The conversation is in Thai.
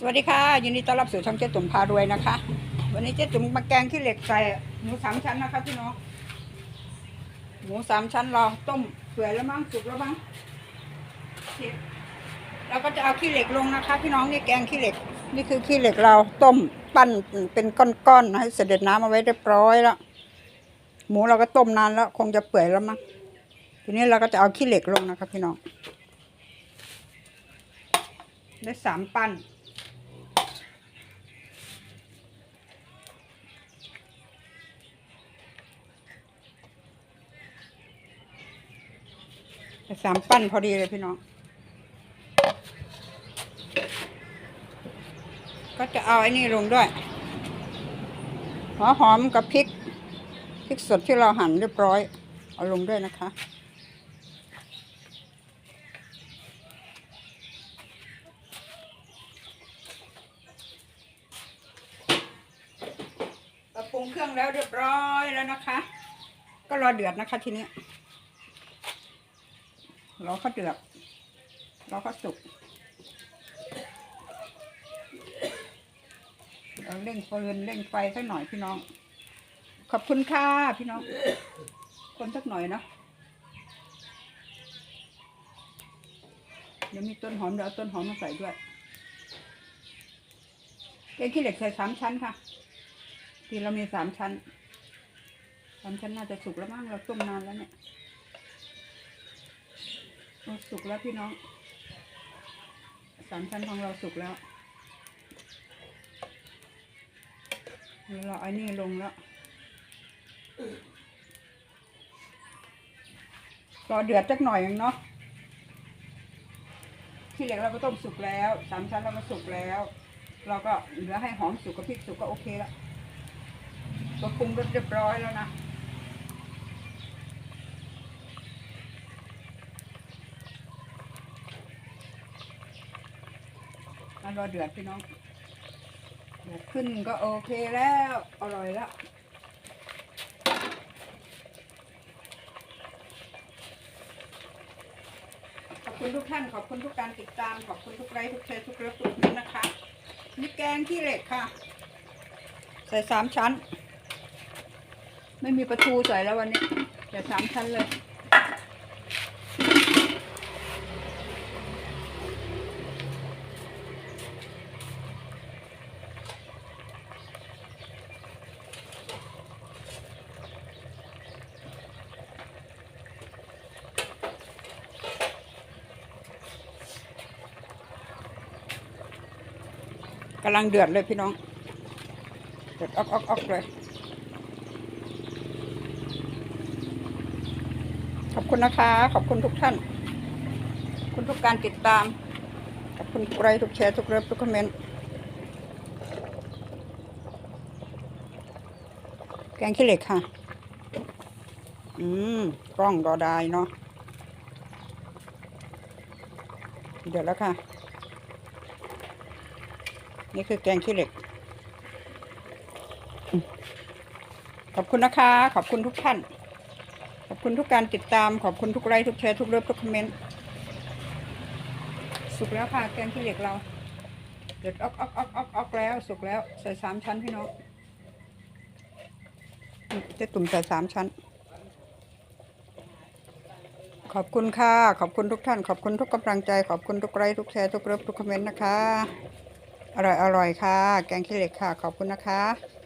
สวัสดีค่ะยินดีต้อนรับสู่ช่องเจ๊ตุ่มพารวยนะคะ วันนี้เจ๊ตุ่มมาแกงขี้เหล็กใส่หมูสามชั้นนะคะพี่น้องหมูสามชั้นรอต้มเปื่อยแล้วมั้งสุกแล้วมั้งเสร็จเราก็จะเอาขี้เหล็กลงนะคะ พี่น้องนี่แกงขี้เหล็ก นี่คือขี้เหล็กเราต้มปั้นเป็นก้อนๆให้เสด็จน้ำเอาไว้เรียบร้อยแล้วหมูเราก็ต้มนานแล้ว คงจะเปื่อยแล้วมั้งทีนี้เราก็จะเอาขี้เหล็กลงนะคะพี่น้องได้สามปั้น สามปั้นพอดีเลยพี่น้อง ก็จะเอาไอ้นี่ลงด้วยหัวหอมกับพริกพริกสดที่เราหั่นเรียบร้อย เอาลงด้วยนะคะเราปรุงเครื่องแล้วเรียบร้อยแล้วนะคะ ก็รอเดือดนะคะทีนี้ รอเขาเดือดรอเขาสุกเราเร่งฟืนเร่งไฟสักหน่อยพี่น้อง ขอบคุณค่ะพี่น้อง คนสักหน่อยเนาะเดี๋ยวมีต้นหอมเดี๋ยวเอาต้นหอมมาใส่ด้วยแกงขี้เหล็กใส่สามชั้นค่ะ ที่เรามีสามชั้นสามชั้นน่าจะสุกแล้วมั้งเราต้มนานแล้วเนี่ย สุกแล้วพี่น้องสามชั้นของเราสุกแล้วเราไอ้นี่ลงแล้วรอเดือดสักหน่อยเองเนาะที่เหล็กเราก็ต้มสุกแล้วสามชั้นเราก็สุกแล้ว เราก็เหลือให้หอมสุกกับพริกสุกก็โอเคแล้วก็ปรุงรสเรียบร้อยแล้วนะ มารอเดือดพี่น้องเดือดขึ้นก็โอเคแล้ว อร่อยแล้วขอบคุณทุกท่านขอบคุณทุกการติดตามขอบคุณทุกไลค์ทุกแชร์ทุกเลิฟทุกนี้นะคะนี่แกงที่เหล็กค่ะ ใส่สามชั้น ไม่มีประตูใส่แล้ววันนี้ใส่สามชั้นเลย กำลังเดือดเลยพี่น้อง เดือดออกออกออกเลย ขอบคุณนะคะ ขอบคุณทุกท่านขอบคุณทุกการติดตาม ขอบคุณทุกไลค์ทุกแชร์ทุกเลิฟทุกคอมเมนต์ แกงขี้เหล็กค่ะ อืมกล้องรอได้เนาะ เดือดแล้วค่ะ นี่คือแกงขี้เหล็ก ขอบคุณนะคะ ขอบคุณทุกท่าน ขอบคุณทุกการติดตาม ขอบคุณทุกไลค์ทุกแชร์ทุกเลิฟทุกคอมเมนต์ สุกแล้วค่ะแกงขี้เหล็กเรา เดือดออกออกออกออกออกแล้ว สุกแล้ว ใส่สามชั้นพี่น้องเจะตุ่มใส่สามชั้น ขอบคุณค่ะ ขอบคุณทุกท่าน ขอบคุณทุกกำลังใจ ขอบคุณทุกไลค์ทุกแชร์ทุกเลิฟทุกคอมเมนต์นะคะ อร่อยอร่อยค่ะ แกงขี้เหล็กค่ะ ขอบคุณนะคะ